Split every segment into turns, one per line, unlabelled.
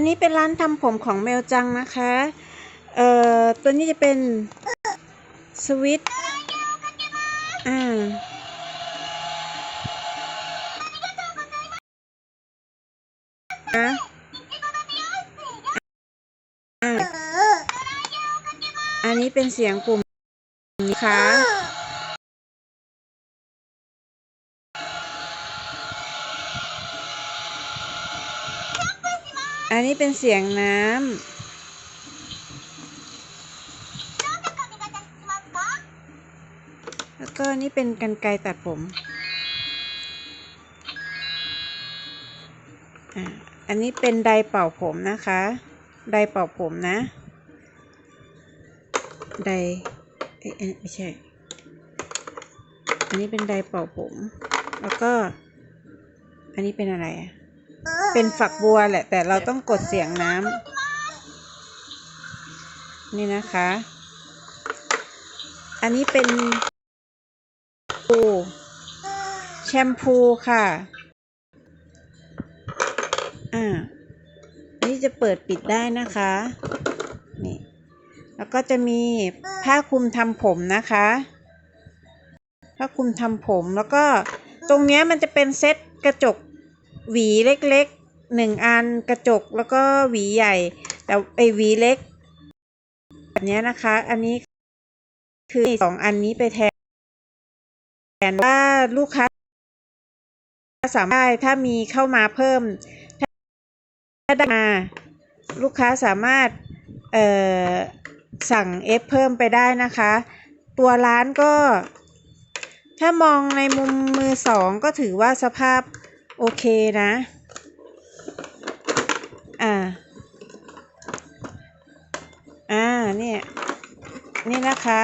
นนี้เป็นร้านทำผมของเมลจังนะคะ เอ่อ ตัวนี้จะเป็นสวิตอ่าอันนี้เป็นเสียงปุ่มนะคะ อันนี้เป็นเสียงน้ำ แล้วก็นี่เป็นกันไกรตัดผมอะอันนี้เป็นไดร์เป่าผมนะคะ ไดร์เป่าผมนะ ไดร์เอ้ยเอ้ยไม่ใช่ อันนี้เป็นไดร์เป่าผม แล้วก็ อันนี้เป็นอะไรอะ เป็นฝักบัวแหละ แต่เราต้องกดเสียงน้ำนี่นะคะ อันนี้เป็นปูแชมพูค่ะ อ่าอันนี้จะเปิดปิดได้นะคะ นี่ แล้วก็จะมีผ้าคลุมทำผมนะคะ ผ้าคลุมทำผม แล้วก็ตรงเนี้ยมันจะเป็นเซ็ตกระจก หวีเล็กๆหนึ่งอันกระจกแล้วก็หวีใหญ่ แต่ไอหวีเล็ก แบบเนี้ยนะคะ อันนี้คือสองอันนี้ไปแทนแทนว่าลูกค้าสามารถถ้ามีเข้ามาเพิ่ม ถ้าได้มาลูกค้าสามารถเอ่อสั่งเอฟเพิ่มไปได้นะคะ ตัวร้านก็ ถ้ามองในมุมมือสองก็ถือว่าสภาพ โอเคนะ อ่า อ่า เนี่ย นี่นะคะ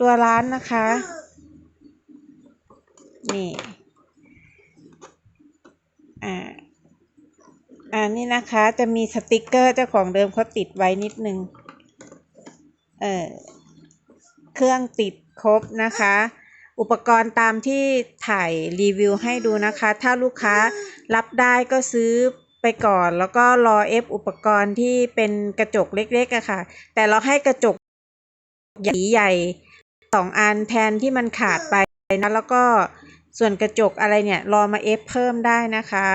ตัวร้านนะคะ นี่ อ่า อ่า นี่นะคะ จะมีสติกเกอร์เจ้าของเดิมเขาติดไว้นิดนึง เออ เครื่องติดครบนะคะ อุปกรณ์ตามที่ถ่ายรีวิวให้ดูนะคะ ถ้าลูกค้ารับได้ก็ซื้อไปก่อน แล้วก็รอเอฟอุปกรณ์ที่เป็นกระจกเล็กๆอะค่ะ แต่เราให้กระจกใหญ่ใหญ่สองอันแทนที่มันขาดไปนะแล้วก็ส่วนกระจกอะไรเนี่ย รอมาเอฟเพิ่มได้นะคะ